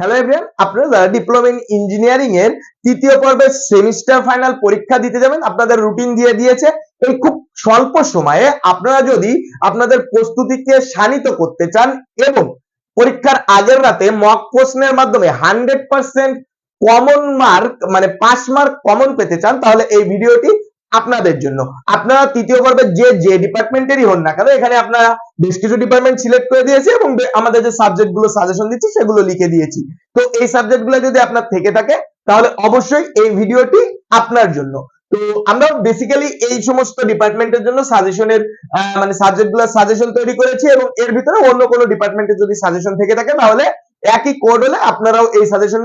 Hello everyone আপনারা যারা diploma in engineering এর তৃতীয় পর্বের সেমিস্টার ফাইনাল পরীক্ষা দিতে যাবেন, আপনাদের রুটিন দিয়ে দিয়েছে। এই খুব স্বল্প সময়ে আপনারা যদি আপনাদের প্রস্তুতিকে শানিত করতে চান এবং পরীক্ষার আগের রাতে মক প্রশ্নের মাধ্যমে হান্ড্রেড পার্সেন্ট কমন মার্ক মানে পাস মার্ক কমন পেতে চান, তাহলে এই ভিডিওটি আপনাদের জন্য। আপনারা তৃতীয় পর্বে যে যে ডিপার্টমেন্টেরই হন না কেন, এখানে আপনারা বেশ কিছু ডিপার্টমেন্ট সিলেক্ট করে দিয়েছি এবং আমাদের যে সাবজেক্টগুলো সাজেশন দিচ্ছি, সেগুলো লিখে দিয়েছি। তো এই সাবজেক্টগুলো যদি আপনার থেকে থাকে, তাহলে অবশ্যই এই ভিডিওটি আপনার জন্য। তো আমরা বেসিক্যালি এই সমস্ত ডিপার্টমেন্টের জন্য সাজেশনের মানে সাবজেক্টগুলো সাজেশন তৈরি করেছি এবং এর ভিতরে অন্য কোনো ডিপার্টমেন্টের যদি সাজেশন থেকে থাকে, তাহলে একই কোড হলে আপনারাও এই সাজেশন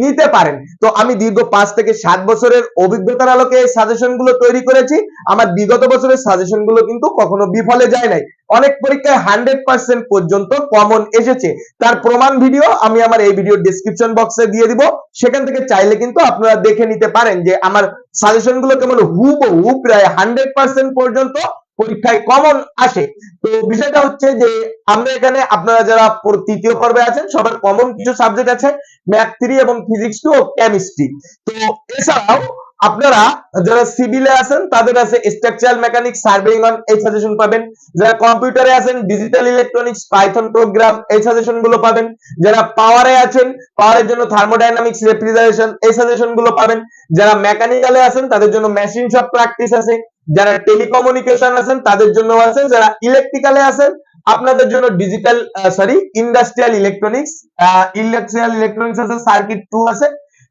নিতে পারেন। তো আমি দীর্ঘ পাঁচ থেকে সাত বছরের অভিজ্ঞতার আলোকে এই সাজেশন তৈরি করেছি। আমার বিগত বছরের সাজেশন কিন্তু কখনো বিফলে যায় নাই। অনেক পরীক্ষায় হান্ড্রেড পার্সেন্ট পর্যন্ত কমন এসেছে। তার প্রমাণ ভিডিও আমি আমার এই ভিডিও ডিসক্রিপশন বক্সে দিয়ে দিব। সেখান থেকে চাইলে কিন্তু আপনারা দেখে নিতে পারেন যে আমার সাজেশনগুলো কেমন হুবহু প্রায় হান্ড্রেড পার্সেন্ট পর্যন্ত পরীক্ষায় কমন আসে তো বিষয়টা হচ্ছে যে, আমরা এখানে আপনারা যারা তৃতীয় পর্বে আছেন, সবার কমন কিছু সাবজেক্ট আছে ম্যাথ থ্রি এবং ফিজিক্স টু ও কেমিস্ট্রি তো এছাড়াও আপনারা যারা সিভিলে আছেন, তাদের আছে স্ট্রাকচারাল মেকানিক্স সার্ভেইং অন এই সাজেশন পাবেন। যারা কম্পিউটারে আছেন ডিজিটাল ইলেকট্রনিক্স পাইথন প্রোগ্রাম এই সাজেশনগুলো পাবেন। যারা পাওয়ারে আছেন পাওয়ারের জন্য থার্মোডাইনামিক্স রেফ্রিজারেশন এই সাজেশনগুলো পাবেন। যারা মেকানিক্যালে আছেন, তাদের জন্য মেশিন সব প্র্যাকটিস আছে। যারা টেলিকমিউনিকেশন আছেন, তাদের জন্য আছে। যারা ইলেকট্রিক্যালে আছেন, আপনাদের জন্য digital sorry industrial electronics industrial electronics আছে সার্কিট টু আছে।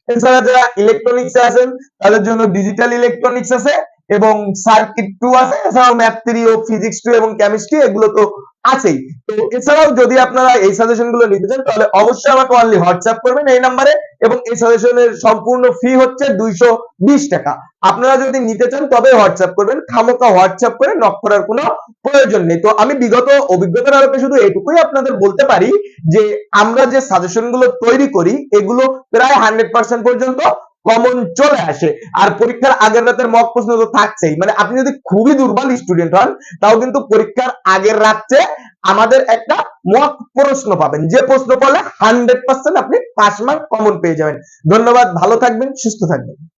এছাড়া যারা ইলেকট্রনিক্স আছেন, তাদের জন্য ডিজিটাল ইলেকট্রনিক্স আছে এবং সার্কিট টু আছে, এছাড়াও ম্যাথ থ্রি ও ফিজিক্স টু এবং কেমিস্ট্রি এগুলো তো আছেই। তো এছাড়াও যদি আপনারা এই সাজেশনগুলো নিতে চান, তাহলে অবশ্যই আমাকে অনলি হোয়াটসঅ্যাপ করবেন এই নাম্বারে এবং এই সাজেশনের সম্পূর্ণ ফি হচ্ছে দুইশো বিশ টাকা। আপনারা যদি নিতে চান, তবে হোয়াটসঅ্যাপ করবেন। খামোকা হোয়াটসঅ্যাপ করে নক করার কোনো প্রয়োজন নেই। তো আমি বিগত অভিজ্ঞতার আলোকে শুধু এটুকুই আপনাদের বলতে পারি যে, আমরা যে সাজেশনগুলো তৈরি করি, এগুলো প্রায় হান্ড্রেড পার্সেন্ট পর্যন্ত কমন চলে আসে। আর পরীক্ষার আগের রাতের মক প্রশ্ন তো থাকছেই। মানে আপনি যদি খুবই দুর্বল স্টুডেন্ট হন, তাও কিন্তু পরীক্ষার আগের রাত্রে আমাদের একটা মক প্রশ্ন পাবেন। যে প্রশ্ন করলে হান্ড্রেড পার্সেন্ট আপনি পাঁচ মার্ক কমন পেয়ে যাবেন। ধন্যবাদ, ভালো থাকবেন, সুস্থ থাকবেন।